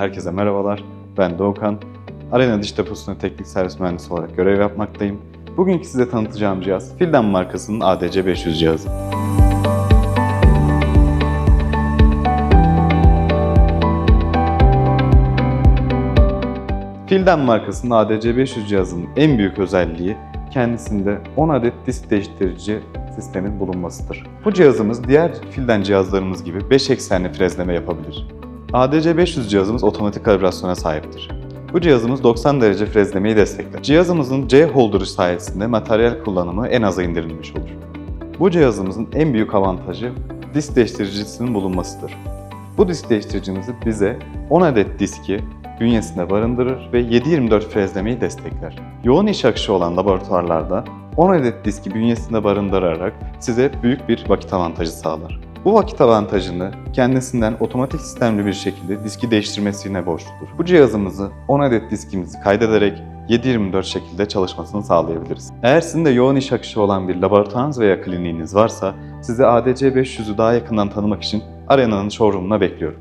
Herkese merhabalar, ben Doğukan. Arena Diş Deposu'nda teknik servis mühendisi olarak görev yapmaktayım. Bugünkü size tanıtacağım cihaz, Filden markasının ADC 500 cihazı. Filden markasının ADC 500 cihazının en büyük özelliği kendisinde 10 adet disk değiştirici sistemin bulunmasıdır. Bu cihazımız diğer Filden cihazlarımız gibi 5 eksenli frezleme yapabilir. ADC 500 cihazımız otomatik kalibrasyona sahiptir. Bu cihazımız 90 derece frezlemeyi destekler. Cihazımızın C holder'ı sayesinde materyal kullanımı en aza indirilmiş olur. Bu cihazımızın en büyük avantajı disk değiştiricisinin bulunmasıdır. Bu disk değiştiricimizi bize 10 adet diski bünyesinde barındırır ve 7-24 frezlemeyi destekler. Yoğun iş akışı olan laboratuvarlarda 10 adet diski bünyesinde barındırarak size büyük bir vakit avantajı sağlar. Bu vakit avantajını kendisinden otomatik sistemli bir şekilde diski değiştirmesine borçludur. Bu cihazımızı 10 adet diskimizi kaydederek 7-24 şekilde çalışmasını sağlayabiliriz. Eğer sizin de yoğun iş akışı olan bir laboratuvarınız veya kliniğiniz varsa sizi ADC 500'ü daha yakından tanımak için Arena'nın showroom'una bekliyorum.